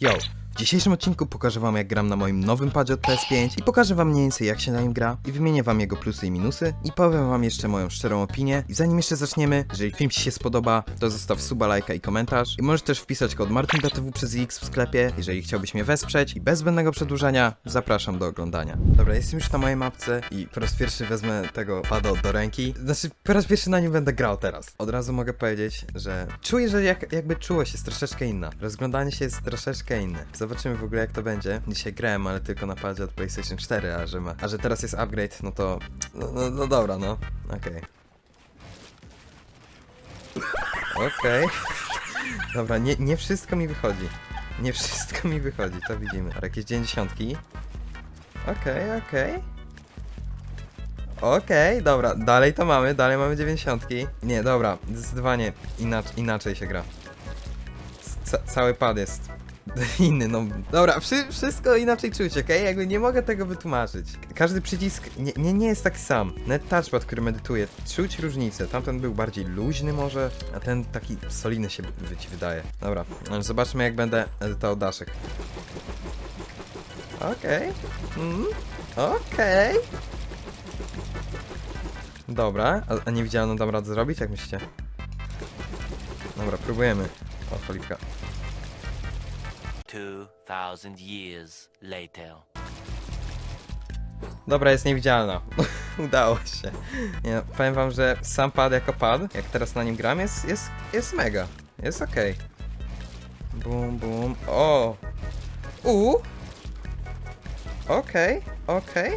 Yo! W dzisiejszym odcinku pokażę wam jak gram na moim nowym padzie od PS5 i pokażę wam mniej więcej jak się na nim gra i wymienię wam jego plusy i minusy i powiem wam jeszcze moją szczerą opinię i zanim jeszcze zaczniemy, jeżeli film ci się spodoba, to zostaw suba, lajka i komentarz i możesz też wpisać kod MartinBTW przez X w sklepie, jeżeli chciałbyś mnie wesprzeć i bez zbędnego przedłużania zapraszam do oglądania. Dobra, jestem już na mojej mapce i po raz pierwszy wezmę tego pada do ręki, znaczy po raz pierwszy na nim będę grał teraz. Od razu mogę powiedzieć, że czuję, że jak, jakby czułość jest troszeczkę inna. Rozglądanie się jest troszeczkę inne. Zobaczymy w ogóle jak to będzie. Dzisiaj grałem, ale tylko na padzie od PlayStation 4, a że, ma, a że teraz jest upgrade, no to... No, no, no dobra, no. Okej. Okej. Dobra, nie, nie wszystko mi wychodzi. Nie wszystko mi wychodzi, to widzimy. Ale jakieś 90. Okej, okej. Okej, dobra, dalej to mamy, dalej mamy 90. Nie, dobra, zdecydowanie inac inaczej się gra. Ca cały pad jest inny, no. Dobra, wszy wszystko inaczej czuć, okej? Jakby nie mogę tego wytłumaczyć. Każdy przycisk nie, nie, nie jest taki sam. Nawet touchpad, który medytuje, czuć różnicę. Tamten był bardziej luźny może, a ten taki solidny się ci wydaje. Dobra, zobaczmy jak będę edytował daszek. Okej. Mm, Okej. Dobra, a, a niewidzialną dam radę zrobić, jak myślicie? Dobra, próbujemy. O. 2,000 years later. Dobra, jest niewidzialna. Udało się. Nie, powiem wam, że sam pad jako pad, jak teraz na nim gram, jest, jest, jest mega. Jest okej. Bum, bum. O! U! Okej, okej.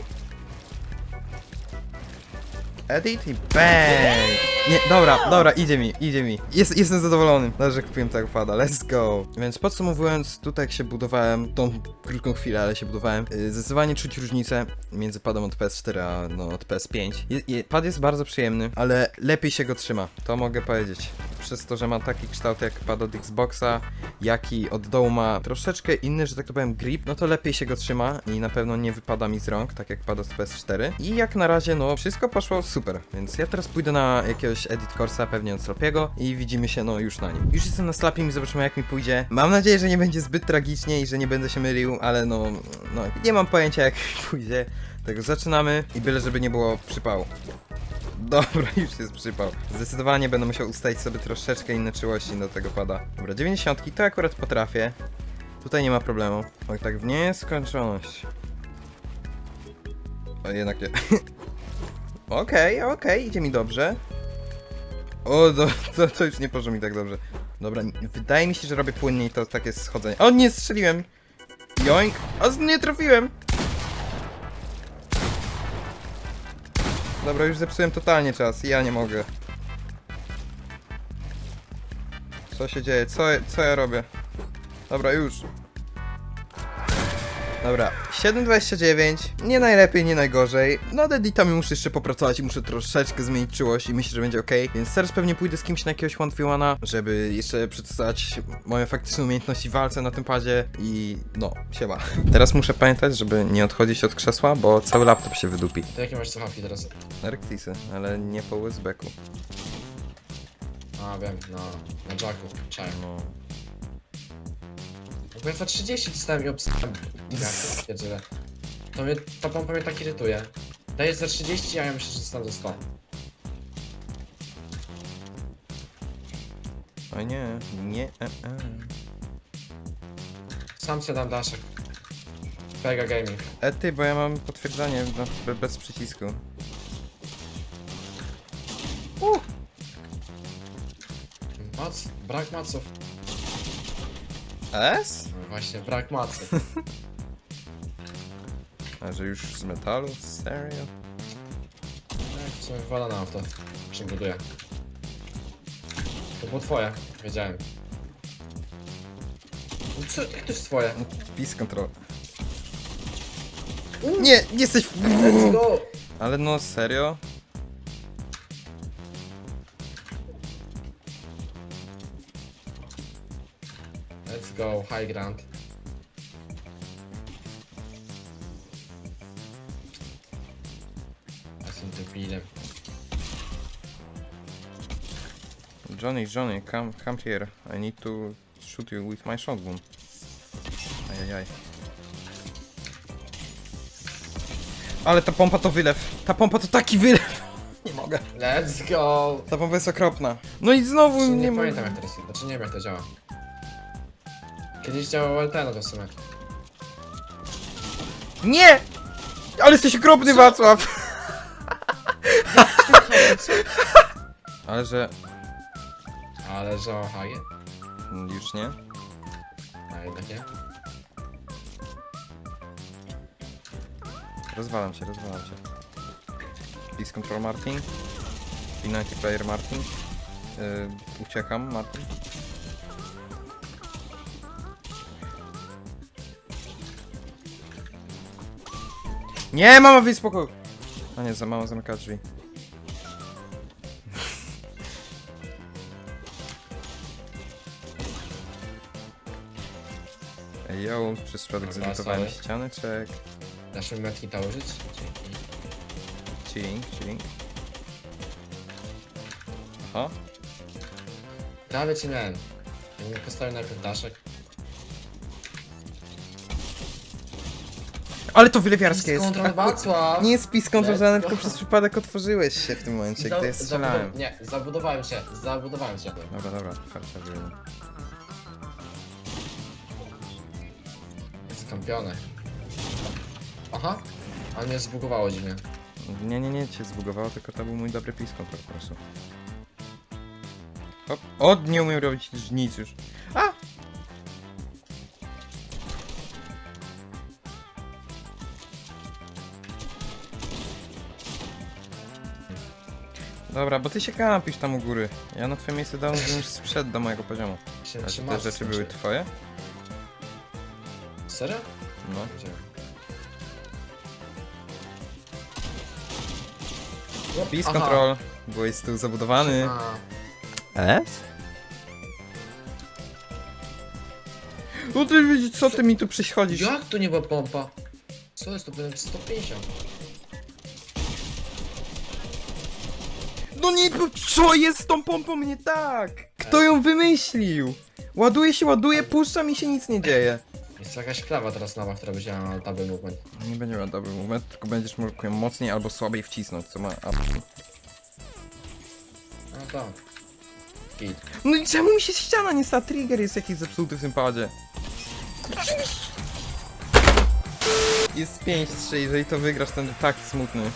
Edit i bang! Nie, dobra, dobra, idzie mi, idzie mi. Jest, jestem zadowolony, że kupiłem tego pada, let's go. Więc podsumowując, tutaj jak się budowałem, tą krótką chwilę, ale się budowałem, yy, zdecydowanie czuć różnicę między padem od PS4 a no, od PS5. Je, je, pad jest bardzo przyjemny, ale lepiej się go trzyma, to mogę powiedzieć. Przez to, że ma taki kształt jak pad od Xboxa, jak i od dołu ma troszeczkę inny, że tak to powiem, grip, no to lepiej się go trzyma i na pewno nie wypada mi z rąk, tak jak pada od PS4. I jak na razie, no, wszystko poszło super, więc ja teraz pójdę na jakiegoś edit course'a, pewnie od Slapiego i widzimy się, no, już na nim. Już jestem na Slapim i zobaczymy jak mi pójdzie. Mam nadzieję, że nie będzie zbyt tragicznie i że nie będę się mylił, ale no, no, nie mam pojęcia jak pójdzie. Tego zaczynamy i byle, żeby nie było przypału. Dobra, już jest przypał. Zdecydowanie będę musiał ustalić sobie troszeczkę inne czułości do tego pada. Dobra, 90 to akurat potrafię. Tutaj nie ma problemu. Oj, tak w nieskończoność. O, jednak nie. Okej, okej, idzie mi dobrze. O, do, to, to już nie poszło mi tak dobrze. Dobra, wydaje mi się, że robię płynniej to takie schodzenie. O, nie strzeliłem! Joink! O, nie trafiłem! Dobra, już zepsułem totalnie czas. Ja nie mogę. Co się dzieje? Co, co ja robię? Dobra, już. Dobra, 7.29, nie najlepiej, nie najgorzej. No nad editami muszę jeszcze popracować i muszę troszeczkę zmienić czułość i myślę, że będzie ok. Więc teraz pewnie pójdę z kimś na jakiegoś one v żeby jeszcze przetestować moje faktyczne umiejętności w walce na tym padzie i no, siema. Teraz muszę pamiętać, żeby nie odchodzić od krzesła, bo cały laptop się wydupi. To jakie masz słuchawki teraz? Rectisy, ale nie po USB-ku. A wiem, na, na jacku, czaj. No. Bo ja za 30 dostałem i obstałem. To mnie, ta pompa mnie tak irytuje. Dajesz za 30, a ja myślę, że dostanę za 100. O nie, nie, e, e. Sam sobie dam daszek. Pega Gaming. E ty, bo ja mam potwierdzenie no, be- bez przycisku. Mac? Brak maców. S? No właśnie, brak maców. A że już z metalu? Serio? Jak w sumie woda na auto. Czym buduję. To było twoje, wiedziałem. No co, jak to jest twoje? Peace control. Nie, nie jesteś w... Let's go! Ale no, serio? Let's go, high ground. Jestem debilem. Johnny, Johnny, come, come here. I need to shoot you with my shotgun. Ajajaj. Ale ta pompa to wylew. Ta pompa to taki wylew. Nie mogę. Let's go! Ta pompa jest okropna. No i znowu Nie, nie, nie ma... pamiętam jak teraz, znaczy nie wiem jak to działa. Kiedyś no to w sumie. Nie! Ale jesteś okropny, Wacław! Ale że... Ale że o haje? Już nie? A jednak nie. Rozwalam się, rozwalam się. Please control Martin. United player Martin. Yy, uciekam, Martin. Nie, mama, wyjdź z pokoju! A nie, za mało zamyka drzwi. Ej, yo, przez przypadek Dobra, zedytowałem sorry. ścianeczek. Dasz mi metki to użyć? Dzięki. Chilling, chilling. Aha. Prawie ci miałem. Ja bym postawił najpierw daszek. Ale to wylewiarskie jest. Akurat- Wacław! Nie jest pis kontrolowany, Let's tylko go. przez przypadek otworzyłeś się w tym momencie, Za- gdy ja strzelałem. zabudow- Nie, zabudowałem się, zabudowałem się. Dobra, dobra, farta wyjdę. Skąpione. Aha! A mnie zbugowało dziwnie. Nie, nie, nie, cię zbugowało, tylko to był mój dobry pis kontrol po prostu. Hop. O, nie umiem robić nic już. A! Dobra, bo ty się kampisz tam u góry. Ja na twoje miejsce dałem, żebym już sprzedł do mojego poziomu. Się A czy trzymasz, te rzeczy znaczy. były twoje? Serio? No. Gdzie? Peace Aha. control. Byłeś z tyłu zabudowany. A, S? No ty widzisz, co ty mi tu przychodzisz? Jak to nie była pompa? Co jest to? Być 150. No nie, co jest z tą pompą nie tak? Kto ją wymyślił? Ładuje się, ładuje, puszcza mi się nic nie dzieje. Jest jakaś prawa teraz nowa, która będzie miała double movement. Nie będzie miał dobry moment, tylko będziesz mógł ją mocniej albo słabiej wcisnąć, co ma... A... No tak. Git. No i czemu mi się ściana nie stała? Trigger jest jakiś zepsuty w tym padzie. Jest 5-3, jeżeli to wygrasz, to będę taki smutny.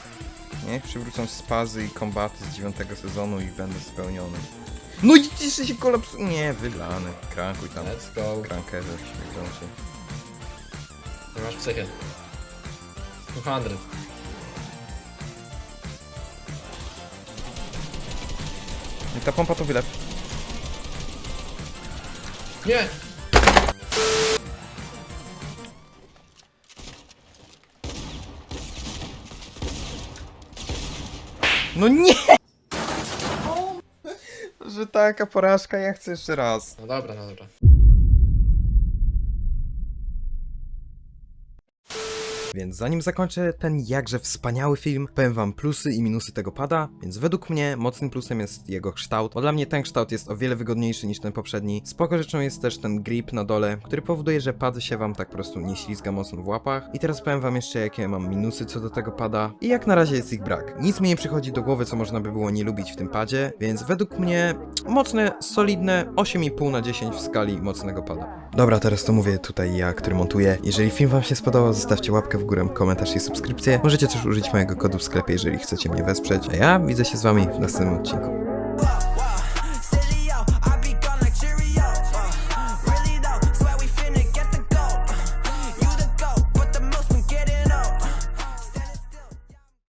Niech przywrócą spazy i kombaty z dziewiątego sezonu i będę spełniony. No i jeszcze się kolaps... Nie, wylany. Krankuj tam. Let's go. Krankerze, śmierdzący. Nie masz psychy. 200. I ta pompa to wylew. Nie! No nie! Że taka porażka, ja chcę jeszcze raz. No dobra, no dobra. Więc zanim zakończę ten jakże wspaniały film, powiem wam plusy i minusy tego pada, więc według mnie mocnym plusem jest jego kształt, bo dla mnie ten kształt jest o wiele wygodniejszy niż ten poprzedni. Spoko rzeczą jest też ten grip na dole, który powoduje, że pad się wam tak po prostu nie ślizga mocno w łapach. I teraz powiem wam jeszcze jakie mam minusy co do tego pada i jak na razie jest ich brak. Nic mi nie przychodzi do głowy, co można by było nie lubić w tym padzie, więc według mnie mocne, solidne 8,5 na 10 w skali mocnego pada. Dobra, teraz to mówię tutaj ja, który montuję. Jeżeli film wam się spodobał, zostawcie łapkę w górę, komentarz i subskrypcję. Możecie też użyć mojego kodu w sklepie, jeżeli chcecie mnie wesprzeć. A ja widzę się z wami w następnym odcinku.